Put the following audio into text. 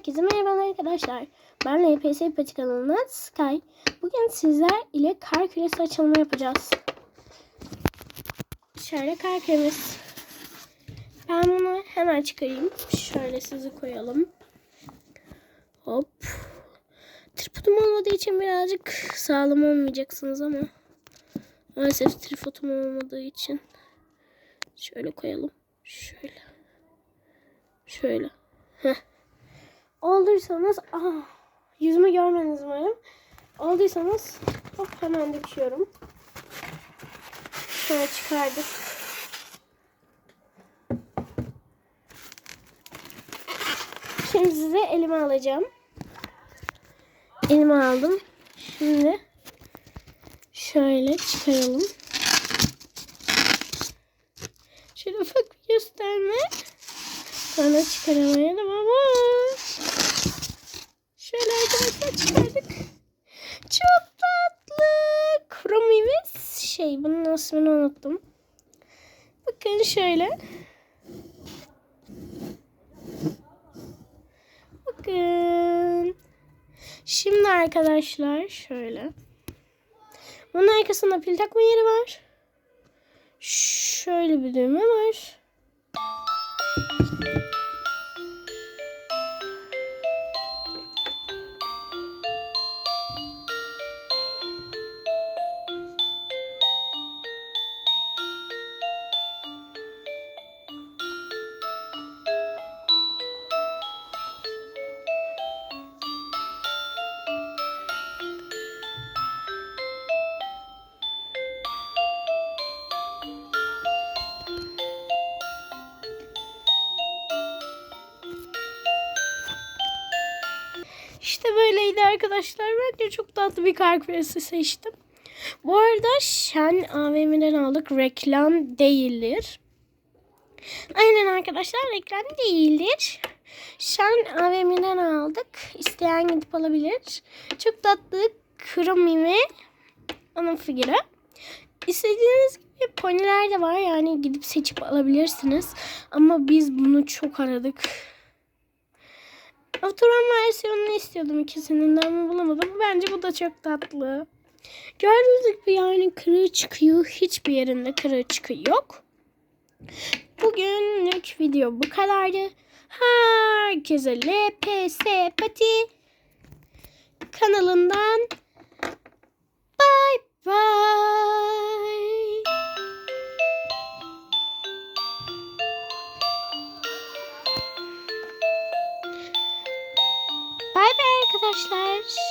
Herkese merhaba arkadaşlar. Ben LPS Pati kanalından Sky. Bugün sizler ile kar küresi açılımı yapacağız. Şöyle kar küremiz. Ben bunu hemen çıkarayım. Şöyle sizi koyalım. Hop. Tripodum olmadığı için birazcık sağlam olmayacaksınız ama. Maalesef tripodum olmadığı için. Şöyle koyalım. Şöyle. Şöyle. Heh. Olduysanız ah, yüzümü görmeniz umarım. Olduysanız hop hemen döküyorum. Şöyle çıkardık. Şimdi size elime alacağım. Elime aldım. Şimdi şöyle çıkaralım. Şöyle ufak bir gösterme. Sonra çıkaramaya devam. Şöyle arkadaşlar çıkardık. Çok tatlı. Kromivis şey bunun ismini unuttum. Bakın şöyle. Bakın. Şimdi arkadaşlar şöyle. Bunun arkasında pil takma yeri var. Şöyle bir düğme var. İşte böyleydi arkadaşlar. Bence çok tatlı bir kar küresi seçtim. Bu arada Şen AVM'den aldık. Reklam değildir. Aynen arkadaşlar reklam değildir. Şen AVM'den aldık. İsteyen gidip alabilir. Çok tatlı kromi ve onun figürü. İstediğiniz gibi poniler de var. Yani gidip seçip alabilirsiniz. Ama biz bunu çok aradık. Oturan versiyonunu istiyordum ikisinin de ama bulamadım. Bence bu da çok tatlı. Gördüğünüz gibi yani kırığı çıkıyor. Hiçbir yerinde kırığı çıkıyor yok. Bugünlük video bu kadardı. Herkese LPS Pati kanalından bye bye. Arkadaşlar.